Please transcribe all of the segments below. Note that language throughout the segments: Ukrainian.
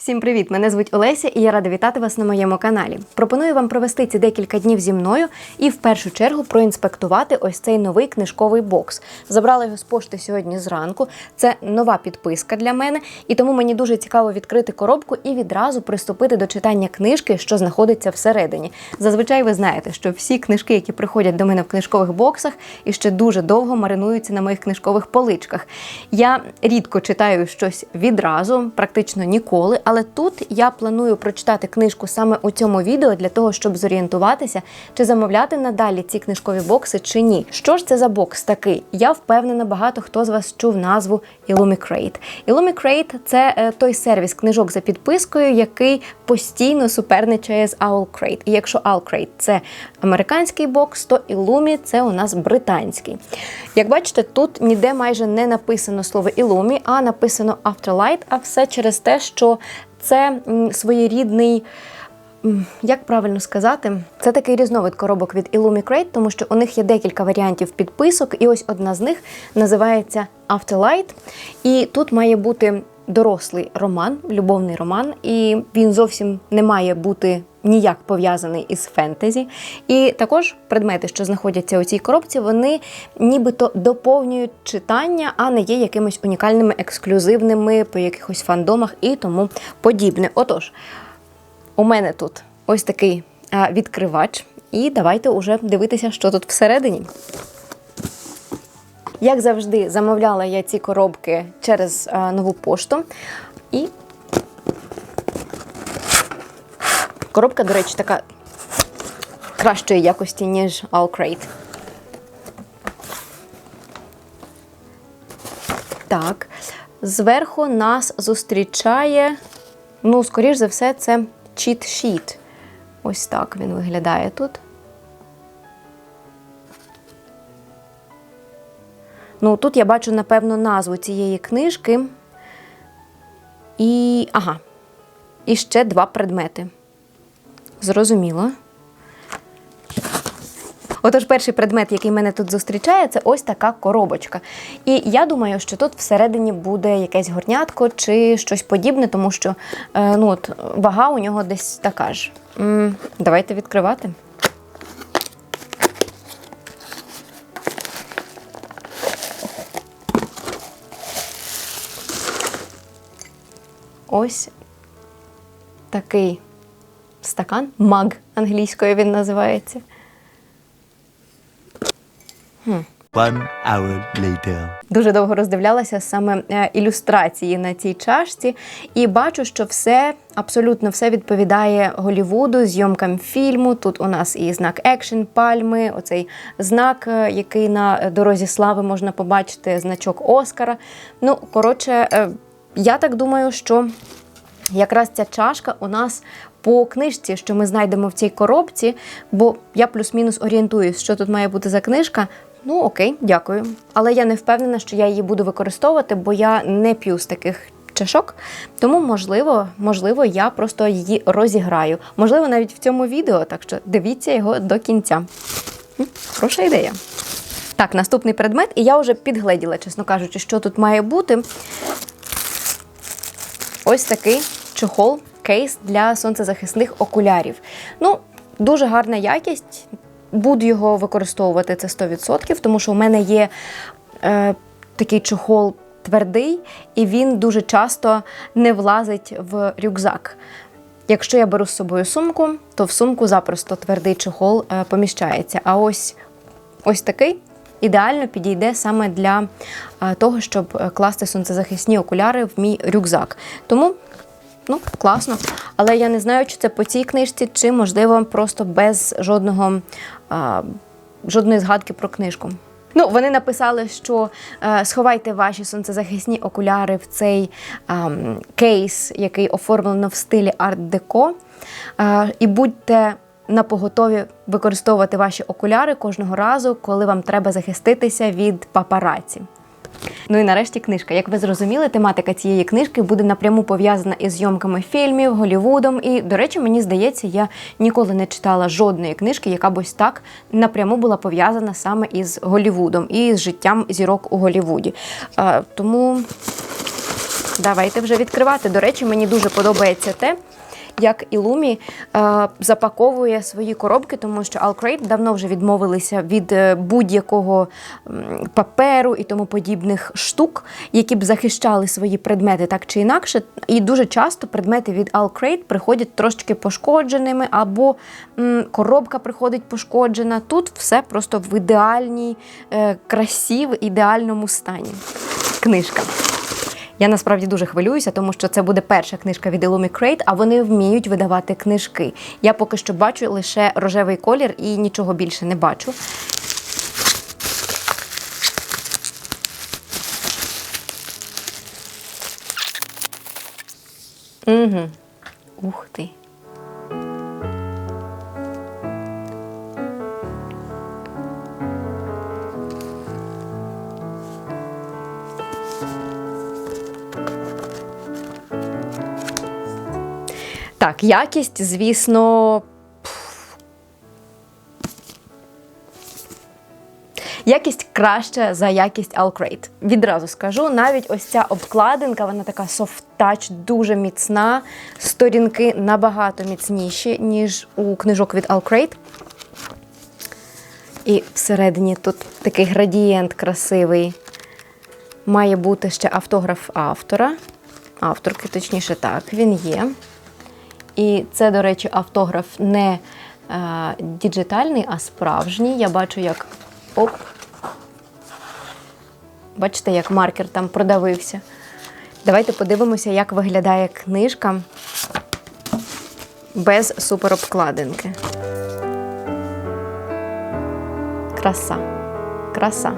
Всім привіт! Мене звуть Олеся і я рада вітати вас на моєму каналі. Пропоную вам провести ці декілька днів зі мною і в першу чергу проінспектувати ось цей новий книжковий бокс. Забрала його з пошти сьогодні зранку. Це нова підписка для мене, і тому мені дуже цікаво відкрити коробку і відразу приступити до читання книжки, що знаходиться всередині. Зазвичай ви знаєте, що всі книжки, які приходять до мене в книжкових боксах, і ще дуже довго маринуються на моїх книжкових поличках. Я рідко читаю щось відразу, практично ніколи. Але тут я планую прочитати книжку саме у цьому відео для того, щоб зорієнтуватися, чи замовляти надалі ці книжкові бокси чи ні. Що ж це за бокс такий? Я впевнена, багато хто з вас чув назву Illumicrate. Illumicrate – це е, той сервіс книжок за підпискою, який постійно суперничає з Owlcrate. І якщо Owlcrate – це американський бокс, то Illumi – це у нас британський. Як бачите, тут ніде майже не написано слово Illumi, а написано Afterlight, а все через те, що це своєрідний. Як правильно сказати, це такий різновид коробок від Illumicrate, тому що у них є декілька варіантів підписок, і ось одна з них називається Afterlight. І тут має бути дорослий роман, любовний роман, і він зовсім не має бути ніяк пов'язаний із фентезі. І також предмети, що знаходяться у цій коробці, вони нібито доповнюють читання, а не є якимись унікальними, ексклюзивними по якихось фандомах і тому подібне. Отож, у мене тут ось такий відкривач, і давайте уже дивитися, що тут всередині. Як завжди, замовляла я ці коробки через нову пошту. І коробка, до речі, така кращої якості, ніж Allcrate. Так, зверху нас зустрічає, ну, скоріш за все, це чіт-шіт. Ось так він виглядає тут. Ну, тут я бачу, напевно, назву цієї книжки. І. Ага. І ще два предмети. Зрозуміло. Отож, перший предмет, який мене тут зустрічає, це ось така коробочка. І я думаю, що тут всередині буде якесь горнятко чи щось подібне, тому що е, ну, от, вага у нього десь така ж. М, давайте відкривати. Ось такий стакан, маг англійською він називається. One hour later. Дуже довго роздивлялася саме е, ілюстрації на цій чашці, і бачу, що все абсолютно все відповідає Голівуду, зйомкам фільму. Тут у нас і знак екшн, пальми, оцей знак, е, який на дорозі слави можна побачити, значок Оскара. Ну, коротше, е, я так думаю, що якраз ця чашка у нас по книжці, що ми знайдемо в цій коробці, бо я плюс-мінус орієнтуюсь, що тут має бути за книжка. Ну, окей, дякую. Але я не впевнена, що я її буду використовувати, бо я не п'ю з таких чашок. Тому, можливо, можливо, я просто її розіграю. Можливо, навіть в цьому відео, так що дивіться його до кінця. Хороша ідея. Так, наступний предмет, і я вже підгледіла, чесно кажучи, що тут має бути. Ось такий чохол, кейс для сонцезахисних окулярів. Ну, дуже гарна якість. Буду його використовувати це 100%, тому що у мене є е, такий чохол твердий, і він дуже часто не влазить в рюкзак. Якщо я беру з собою сумку, то в сумку запросто твердий чохол е, поміщається. А ось ось такий ідеально підійде саме для е, того, щоб е, класти сонцезахисні окуляри в мій рюкзак. Тому ну, класно. Але я не знаю, чи це по цій книжці, чи можливо просто без жодного а, жодної згадки про книжку. Ну, вони написали, що е, сховайте ваші сонцезахисні окуляри в цей ем, кейс, який оформлено в стилі арт-деко. Е, і будьте на поготові використовувати ваші окуляри кожного разу, коли вам треба захиститися від папараці. Ну і нарешті книжка. Як ви зрозуміли, тематика цієї книжки буде напряму пов'язана із зйомками фільмів, Голівудом. І, до речі, мені здається, я ніколи не читала жодної книжки, яка б ось так напряму була пов'язана саме із Голівудом і з життям зірок у Голівуді. Тому давайте вже відкривати. До речі, мені дуже подобається те, як Ілумі е, запаковує свої коробки, тому що Alcrate давно вже відмовилися від е, будь-якого паперу і тому подібних штук, які б захищали свої предмети так чи інакше. І дуже часто предмети від Alcrate приходять трошки пошкодженими, або коробка приходить пошкоджена. Тут все просто в ідеальній е, красі, в ідеальному стані. Книжка. Я насправді дуже хвилююся, тому що це буде перша книжка від Illumi Crate, а вони вміють видавати книжки. Я поки що бачу лише рожевий колір і нічого більше не бачу. Угу. Ух ти. Так, якість, звісно. Якість краща за якість Alcrate. Відразу скажу, навіть ось ця обкладинка, вона така софт-тач, дуже міцна. Сторінки набагато міцніші, ніж у книжок від Alcrate. І всередині тут такий градієнт красивий. Має бути ще автограф автора. Авторки, точніше, так, він є. І це, до речі, автограф не е, діджитальний, а справжній. Я бачу, як. Оп. Бачите, як маркер там продавився. Давайте подивимося, як виглядає книжка без суперобкладинки. Краса. Краса.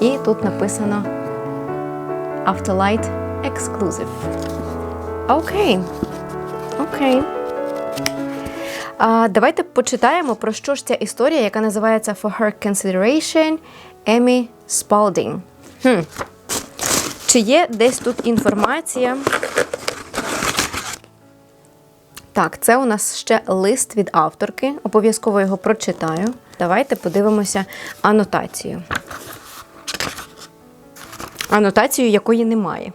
І тут написано Afterlight Exclusive. Окей. Окей. А, давайте почитаємо, про що ж ця історія, яка називається For Her Consideration Емі Спалдінг. Хм. Чи є десь тут інформація? Так, це у нас ще лист від авторки. Обов'язково його прочитаю. Давайте подивимося анотацію. Анотацію, якої немає.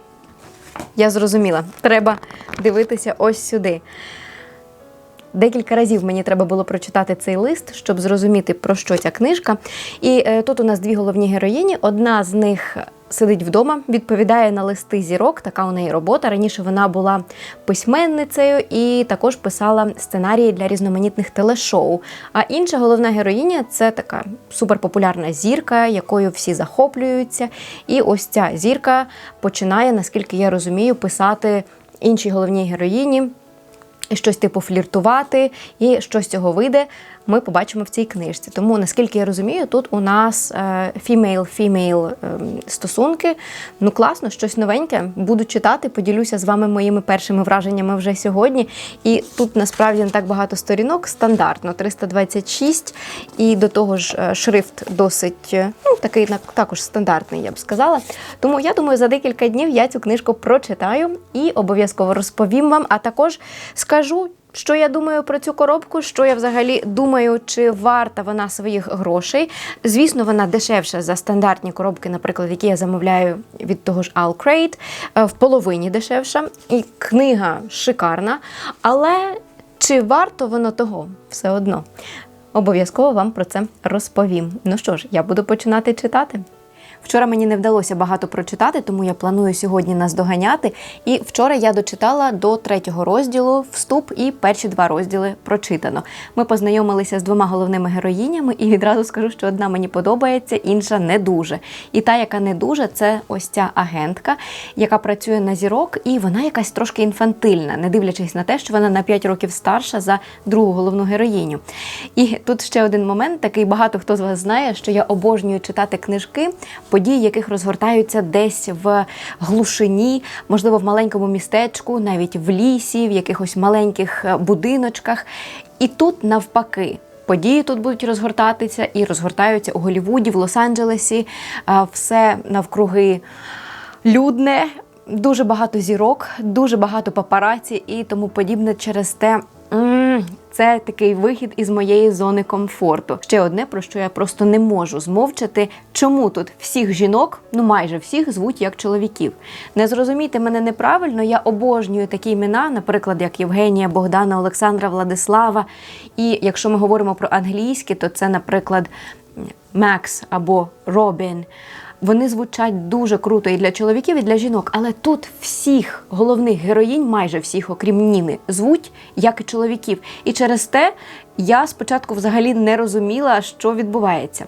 Я зрозуміла. Треба дивитися ось сюди. Декілька разів мені треба було прочитати цей лист, щоб зрозуміти, про що ця книжка. І е, тут у нас дві головні героїні. Одна з них сидить вдома, відповідає на листи зірок. Така у неї робота. Раніше вона була письменницею і також писала сценарії для різноманітних телешоу. А інша головна героїня це така суперпопулярна зірка, якою всі захоплюються. І ось ця зірка починає, наскільки я розумію, писати іншій головній героїні щось типу фліртувати, і що з цього вийде, ми побачимо в цій книжці. Тому, наскільки я розумію, тут у нас фімейл-фімейл стосунки. Ну, класно, щось новеньке. Буду читати, поділюся з вами моїми першими враженнями вже сьогодні. І тут насправді не так багато сторінок, стандартно 326, і до того ж е, шрифт досить е, ну, такий також стандартний, я б сказала. Тому я думаю, за декілька днів я цю книжку прочитаю і обов'язково розповім вам, а також скажу. Що я думаю про цю коробку? Що я взагалі думаю, чи варта вона своїх грошей? Звісно, вона дешевша за стандартні коробки, наприклад, які я замовляю від того ж Alcrate, е, в половині дешевша. І книга шикарна. Але чи варто воно того? Все одно. Обов'язково вам про це розповім. Ну що ж, я буду починати читати. Вчора мені не вдалося багато прочитати, тому я планую сьогодні наздоганяти. І вчора я дочитала до третього розділу вступ і перші два розділи прочитано. Ми познайомилися з двома головними героїнями, і відразу скажу, що одна мені подобається, інша не дуже. І та, яка не дуже, це ось ця агентка, яка працює на зірок, і вона якась трошки інфантильна, не дивлячись на те, що вона на 5 років старша за другу головну героїню. І тут ще один момент, такий багато хто з вас знає, що я обожнюю читати книжки, події, яких розгортаються десь в глушині, можливо, в маленькому містечку, навіть в лісі, в якихось маленьких е, будиночках. І тут навпаки. Події тут будуть розгортатися і розгортаються у Голлівуді, в Лос-Анджелесі, е, все навкруги людне, дуже багато зірок, дуже багато папараці і тому подібне через те. Це такий вихід із моєї зони комфорту. Ще одне, про що я просто не можу змовчати, чому тут всіх жінок, ну майже всіх, звуть як чоловіків. Не зрозумійте мене неправильно, я обожнюю такі імена, наприклад, як Євгенія, Богдана, Олександра, Владислава. І якщо ми говоримо про англійські, то це, наприклад, Макс або Робін. Вони звучать дуже круто і для чоловіків, і для жінок. Але тут всіх головних героїнь, майже всіх, окрім Ніни, звуть як і чоловіків. І через те я спочатку взагалі не розуміла, що відбувається.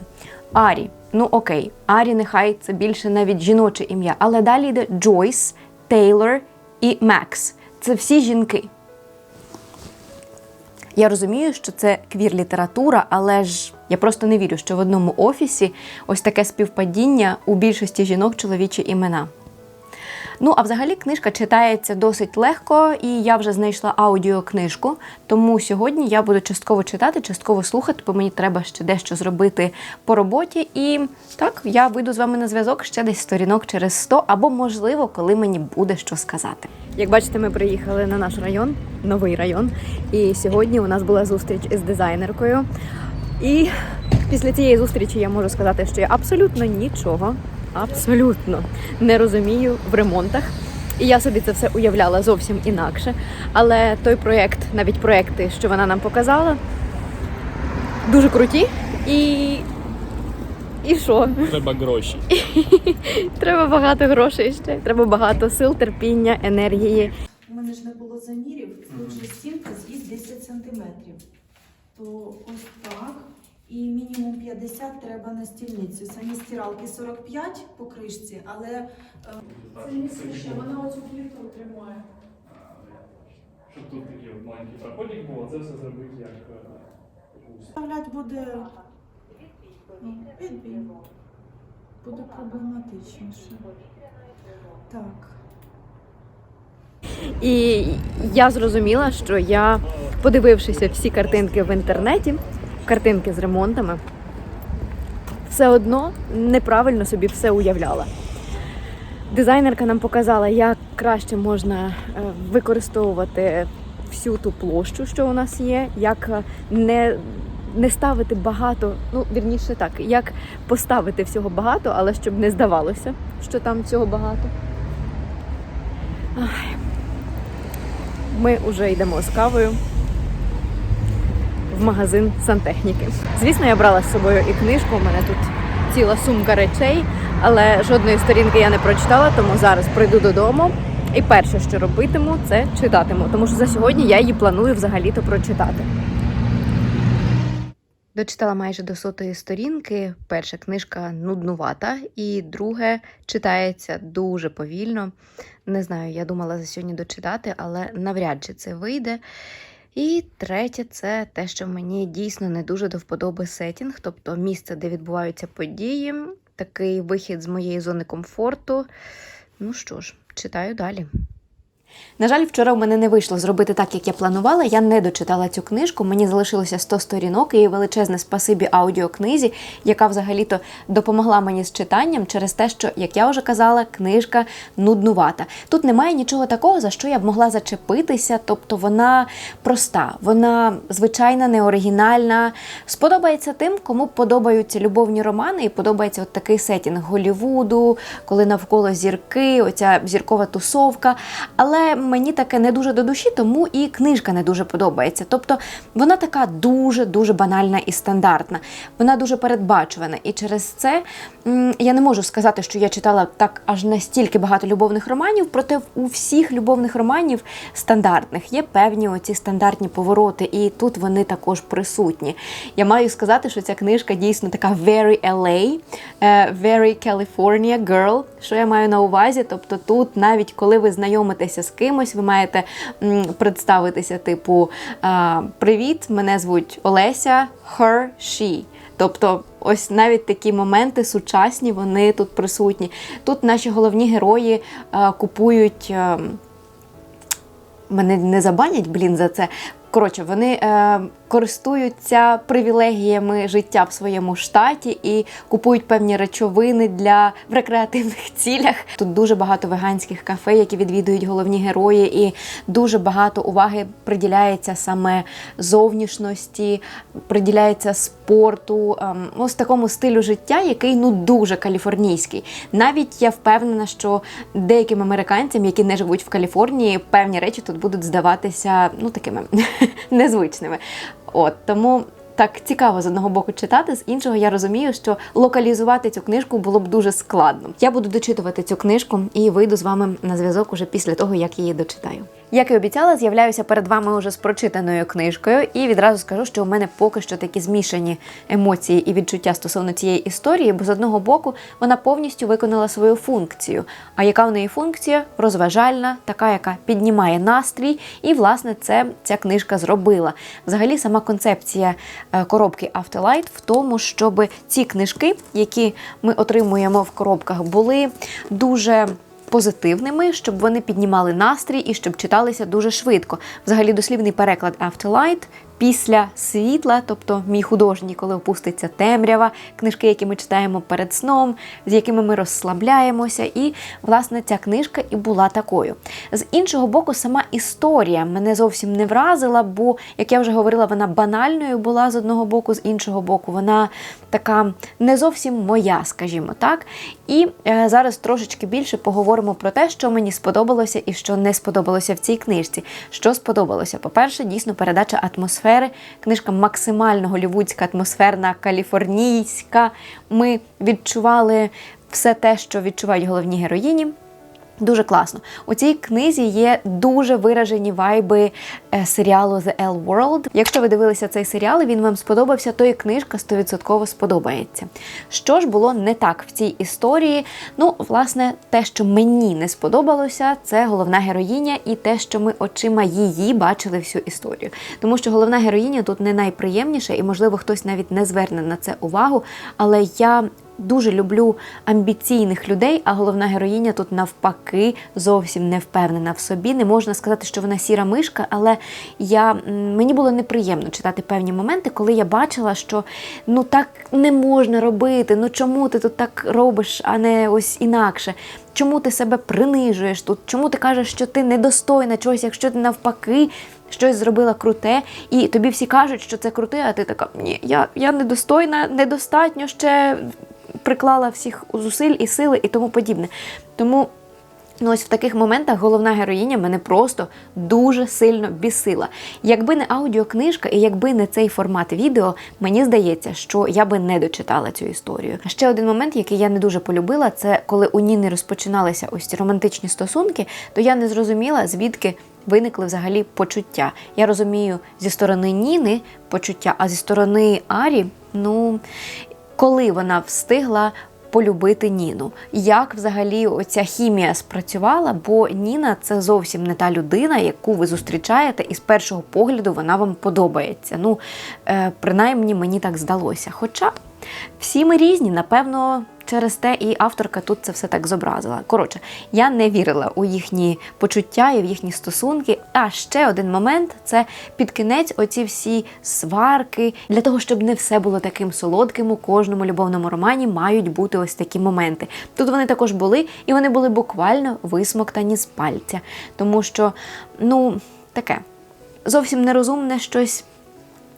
Арі, ну окей, Арі, нехай це більше навіть жіноче ім'я. Але далі йде Джойс, Тейлор і Макс. Це всі жінки. Я розумію, що це квір-література, але ж я просто не вірю, що в одному офісі ось таке співпадіння у більшості жінок чоловічі імена. Ну, а взагалі книжка читається досить легко, і я вже знайшла аудіокнижку. Тому сьогодні я буду частково читати, частково слухати, бо мені треба ще дещо зробити по роботі. І так, я вийду з вами на зв'язок ще десь сторінок через 100, або, можливо, коли мені буде що сказати. Як бачите, ми приїхали на наш район, новий район. І сьогодні у нас була зустріч із дизайнеркою. І після цієї зустрічі я можу сказати, що я абсолютно нічого, абсолютно не розумію в ремонтах. І я собі це все уявляла зовсім інакше. Але той проєкт, навіть проєкти, що вона нам показала, дуже круті. І. І що? Треба гроші. Треба багато грошей ще. Треба багато сил, терпіння, енергії. У мене ж не було замірів, тут же стінка з'їзд 10 сантиметрів. То ось так. І мінімум 50 треба на стільницю. Самі стиралки 45 по кришці, але е, Це місце ще, вона оцю плівку тримає. Щоб тут такий маленький проходик був, а це все зробити як е, вставляти буде ну, відбій. Буде проблематичніше. Так. І я зрозуміла, що я, подивившися всі картинки в інтернеті, картинки з ремонтами, все одно неправильно собі все уявляла. Дизайнерка нам показала, як краще можна е, використовувати всю ту площу, що у нас є, як е, не, не ставити багато, ну вірніше так, як поставити всього багато, але щоб не здавалося, що там цього багато. Ми вже йдемо з кавою магазин сантехніки. Звісно, я брала з собою і книжку. У мене тут ціла сумка речей, але жодної сторінки я не прочитала, тому зараз прийду додому. І перше, що робитиму, це читатиму, тому що за сьогодні я її планую взагалі-то прочитати. Дочитала майже до сотої сторінки. Перша книжка нуднувата, і друге читається дуже повільно. Не знаю, я думала за сьогодні дочитати, але навряд чи це вийде. І третє, це те, що мені дійсно не дуже до вподоби сетінг, тобто місце, де відбуваються події, такий вихід з моєї зони комфорту. Ну що ж, читаю далі. На жаль, вчора в мене не вийшло зробити так, як я планувала. Я не дочитала цю книжку. Мені залишилося 100 сторінок і величезне спасибі аудіокнизі, яка взагалі-то допомогла мені з читанням через те, що, як я вже казала, книжка нуднувата. Тут немає нічого такого, за що я б могла зачепитися. Тобто вона проста, вона звичайна, неоригінальна. Сподобається тим, кому подобаються любовні романи, і подобається от такий сетінг Голлівуду, коли навколо зірки, оця зіркова тусовка. Але мені таке не дуже до душі, тому і книжка не дуже подобається. Тобто вона така дуже-дуже банальна і стандартна. Вона дуже передбачувана. І через це я не можу сказати, що я читала так аж настільки багато любовних романів, проте у всіх любовних романів стандартних є певні оці стандартні повороти, і тут вони також присутні. Я маю сказати, що ця книжка дійсно така very LA, е, very California girl. Що я маю на увазі? Тобто тут, навіть коли ви знайомитеся з кимось, ви маєте представитися, типу Привіт, мене звуть Олеся, her, she. Тобто, ось навіть такі моменти сучасні, вони тут присутні. Тут наші головні герої купують. мене не забанять, блін, за це. Коротше, вони е, користуються привілегіями життя в своєму штаті і купують певні речовини для в рекреативних цілях. Тут дуже багато веганських кафе, які відвідують головні герої, і дуже багато уваги приділяється саме зовнішності, приділяється спорту, ем, ось такому стилю життя, який ну дуже каліфорнійський. Навіть я впевнена, що деяким американцям, які не живуть в Каліфорнії, певні речі тут будуть здаватися ну такими незвичними. От тому. Так цікаво з одного боку читати, з іншого я розумію, що локалізувати цю книжку було б дуже складно. Я буду дочитувати цю книжку і вийду з вами на зв'язок уже після того, як її дочитаю. Як і обіцяла, з'являюся перед вами уже з прочитаною книжкою, і відразу скажу, що у мене поки що такі змішані емоції і відчуття стосовно цієї історії, бо з одного боку вона повністю виконала свою функцію. А яка в неї функція? Розважальна, така, яка піднімає настрій, і власне це ця книжка зробила. Взагалі, сама концепція коробки Afterlight в тому, щоб ці книжки, які ми отримуємо в коробках, були дуже позитивними, щоб вони піднімали настрій і щоб читалися дуже швидко. Взагалі, дослівний переклад Afterlight після світла, тобто мій художній, коли опуститься темрява, книжки, які ми читаємо перед сном, з якими ми розслабляємося. І, власне, ця книжка і була такою. З іншого боку, сама історія мене зовсім не вразила, бо, як я вже говорила, вона банальною була з одного боку, з іншого боку, вона така не зовсім моя, скажімо так. І е, зараз трошечки більше поговоримо про те, що мені сподобалося і що не сподобалося в цій книжці. Що сподобалося? По-перше, дійсно передача атмосфери. Книжка максимально голівудська, атмосферна, каліфорнійська. Ми відчували все те, що відчувають головні героїні. Дуже класно. У цій книзі є дуже виражені вайби е, серіалу The L World. Якщо ви дивилися цей серіал і він вам сподобався, то і книжка 100% сподобається. Що ж було не так в цій історії? Ну, власне, те, що мені не сподобалося, це головна героїня і те, що ми очима її бачили всю історію. Тому що головна героїня тут не найприємніша, і, можливо, хтось навіть не зверне на це увагу. Але я дуже люблю амбіційних людей, а головна героїня тут навпаки зовсім не впевнена в собі. Не можна сказати, що вона сіра мишка, але я, мені було неприємно читати певні моменти, коли я бачила, що ну так не можна робити. Ну чому ти тут так робиш, а не ось інакше? Чому ти себе принижуєш тут? Чому ти кажеш, що ти недостойна чогось, якщо ти навпаки щось зробила круте, і тобі всі кажуть, що це круте, а ти така, ні, я, я недостойна, недостатньо ще приклала всіх зусиль і сили і тому подібне. Тому Ну, ось в таких моментах головна героїня мене просто дуже сильно бісила. Якби не аудіокнижка і якби не цей формат відео, мені здається, що я би не дочитала цю історію. Ще один момент, який я не дуже полюбила, це коли у Ніни розпочиналися ось ці романтичні стосунки, то я не зрозуміла, звідки виникли взагалі почуття. Я розумію зі сторони Ніни почуття, а зі сторони Арі, ну коли вона встигла полюбити Ніну. Як взагалі оця хімія спрацювала? Бо Ніна це зовсім не та людина, яку ви зустрічаєте, і з першого погляду вона вам подобається. Ну, е, принаймні мені так здалося. Хоча всі ми різні, напевно, через те і авторка тут це все так зобразила. Коротше, я не вірила у їхні почуття і в їхні стосунки. А ще один момент це під кінець оці всі сварки. Для того, щоб не все було таким солодким, у кожному любовному романі мають бути ось такі моменти. Тут вони також були, і вони були буквально висмоктані з пальця. Тому що, ну, таке зовсім нерозумне щось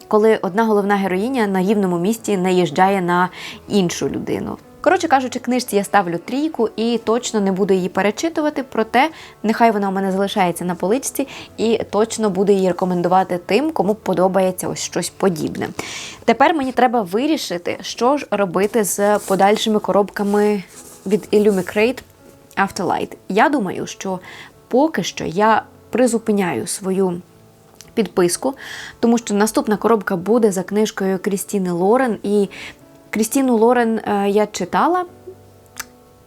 коли одна головна героїня на рівному місці наїжджає на іншу людину. Коротше кажучи, книжці я ставлю трійку і точно не буду її перечитувати, проте нехай вона у мене залишається на поличці і точно буду її рекомендувати тим, кому подобається ось щось подібне. Тепер мені треба вирішити, що ж робити з подальшими коробками від Illumicrate Afterlight. Я думаю, що поки що я призупиняю свою підписку, тому що наступна коробка буде за книжкою Крістіни Лорен. І Крістіну Лорен е, я читала.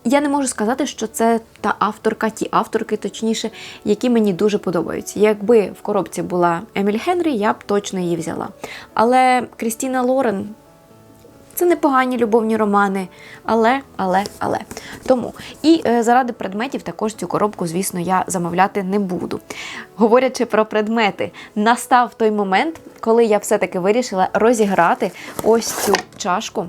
Я не можу сказати, що це та авторка, ті авторки, точніше, які мені дуже подобаються. Якби в коробці була Еміль Генрі, я б точно її взяла. Але Крістіна Лорен Це непогані любовні романи, але, але, але. Тому і е, заради предметів також цю коробку, звісно, я замовляти не буду. Говорячи про предмети, настав той момент, коли я все-таки вирішила розіграти ось цю чашку.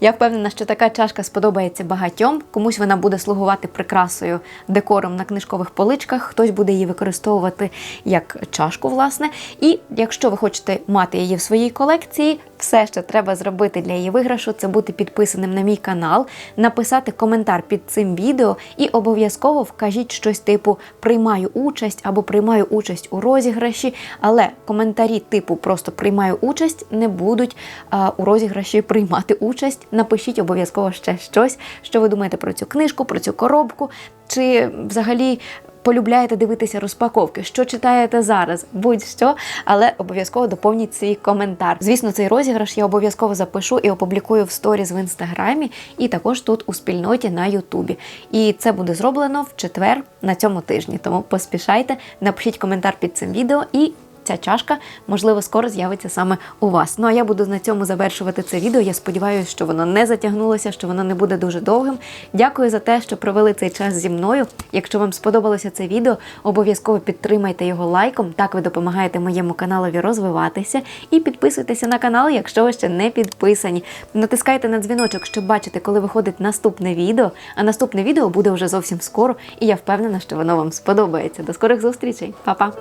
Я впевнена, що така чашка сподобається багатьом. Комусь вона буде слугувати прикрасою декором на книжкових поличках, хтось буде її використовувати як чашку, власне. І якщо ви хочете мати її в своїй колекції, все, що треба зробити для її виграшу, це бути підписаним на мій канал, написати коментар під цим відео і обов'язково вкажіть щось типу приймаю участь або приймаю участь у розіграші. Але коментарі типу просто приймаю участь не будуть а, у розіграші приймати участь. Напишіть обов'язково ще щось, що ви думаєте про цю книжку, про цю коробку, чи взагалі. Полюбляєте дивитися розпаковки, що читаєте зараз, будь-що, але обов'язково доповніть свій коментар. Звісно, цей розіграш я обов'язково запишу і опублікую в сторіз в інстаграмі, і також тут у спільноті на Ютубі. І це буде зроблено в четвер на цьому тижні. Тому поспішайте, напишіть коментар під цим відео і. Ця чашка, можливо, скоро з'явиться саме у вас. Ну а я буду на цьому завершувати це відео. Я сподіваюся, що воно не затягнулося, що воно не буде дуже довгим. Дякую за те, що провели цей час зі мною. Якщо вам сподобалося це відео, обов'язково підтримайте його лайком. Так ви допомагаєте моєму каналові розвиватися. І підписуйтеся на канал, якщо ви ще не підписані. Натискайте на дзвіночок, щоб бачити, коли виходить наступне відео. А наступне відео буде вже зовсім скоро, і я впевнена, що воно вам сподобається. До скорих зустрічей, Па-па!